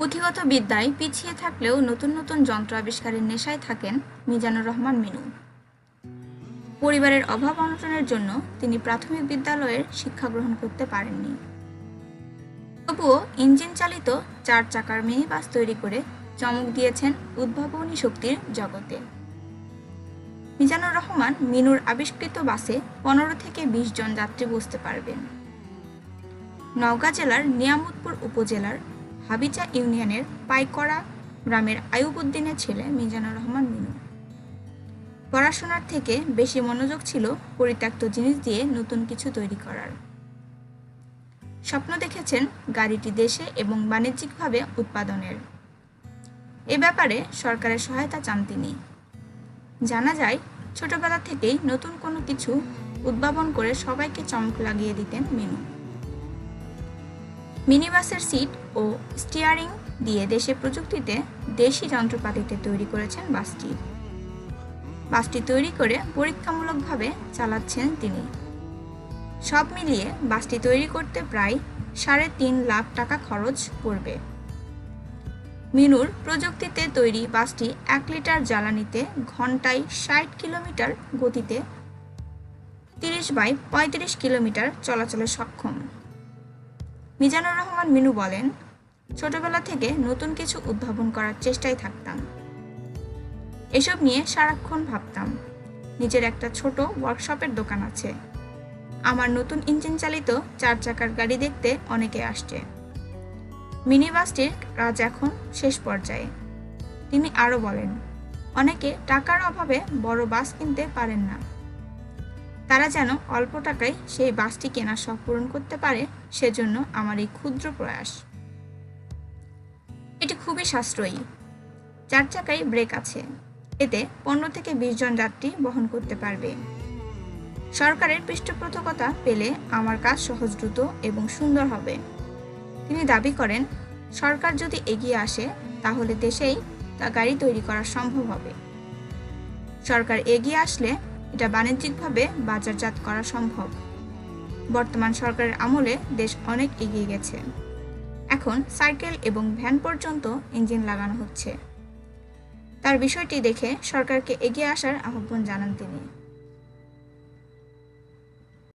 পুঁথিগত বিদ্যায় পিছিয়ে থাকলেও নতুন নতুন যন্ত্র আবিষ্কারের নেশায় থাকেন মিজানুর রহমান মিনু। পরিবারের অভাব অনটনের জন্য তিনি প্রাথমিক বিদ্যালয়ের শিক্ষা গ্রহণ করতে পারেননি। তবুও ইঞ্জিন চালিত চার চাকার মিনি বাস তৈরি করে চমক দিয়েছেন উদ্ভাবনী শক্তির জগতে। মিজানুর রহমান মিনুর আবিষ্কৃত বাসে পনেরো থেকে বিশ জন যাত্রী বসতে পারবেন। নওগাঁ জেলার নিয়ামতপুর উপজেলার হাবিচা ইউনিয়নের পাইকড়া গ্রামের আয়ুবুদ্দিনের ছেলে মিজানুর রহমান মিনু। পড়াশোনার থেকে বেশি মনোযোগ ছিল পরিত্যক্ত জিনিস দিয়ে নতুন কিছু তৈরি করার। স্বপ্ন দেখেছেন গাড়িটি দেশে এবং বাণিজ্যিকভাবে উৎপাদনের। এ ব্যাপারে সরকারের সহায়তা চান তিনি। জানা যায়, ছোটবেলা থেকেই নতুন কোনো কিছু উদ্ভাবন করে সবাইকে চমক লাগিয়ে দিতেন মিনু। মিনিবাসের সিট ও স্টিয়ারিং দিয়ে দেশে প্রযুক্তিতে দেশি যন্ত্রপাতিতে তৈরি করেছেন বাসটি। বাসটি তৈরি করে পরীক্ষামূলকভাবে চালাচ্ছেন তিনি। সব মিলিয়ে বাসটি তৈরি করতে প্রায় সাড়ে তিন লাখ টাকা খরচ পড়বে। মিনুর প্রযুক্তিতে তৈরি বাসটি এক লিটার জ্বালানিতে ঘন্টায় ষাট কিলোমিটার গতিতে তিরিশ বাই পঁয়ত্রিশ কিলোমিটার চলাচলে সক্ষম। মিজানুর রহমান মিনু বলেন, ছোটবেলা থেকে নতুন কিছু উদ্ভাবন করার চেষ্টায় থাকতাম। এসব নিয়ে সারাক্ষণ ভাবতাম, নিজের একটা ছোট ওয়ার্কশপের দোকান আছে। আমার নতুন ইঞ্জিন চালিত চার চাকার গাড়ি দেখতে অনেকে আসছে। মিনি বাসটির কাজ এখন শেষ পর্যায়ে। তিনি আরও বলেন, অনেকে টাকার অভাবে বড় বাস কিনতে পারেন না। তারা যেন অল্প টাকায় সেই বাসটি কেনার শখ পূরণ করতে পারে, সেজন্য আমার এই ক্ষুদ্র প্রয়াস। এটি খুবই সাশ্রয়ী। চার চাকায় ব্রেক আছে। এতে পনেরো থেকে বিশ জন যাত্রী বহন করতে পারবে। সরকারের পৃষ্ঠপোষকতা পেলে আমার কাজ সহজ, দ্রুত এবং সুন্দর হবে। তিনি দাবি করেন, সরকার যদি এগিয়ে আসে, তাহলে দেশেই তা গাড়ি তৈরি করা সম্ভব হবে। সরকার এগিয়ে আসলে এটা বাণিজ্যিকভাবে বাজারজাত করা সম্ভব। বর্তমান সরকারের আমলে দেশ অনেক এগিয়ে গেছে। এখন সাইকেল এবং ভ্যান পর্যন্ত ইঞ্জিন লাগানো হচ্ছে। তার বিষয়টি দেখে সরকারকে এগিয়ে আসার আহ্বান জানান তিনি।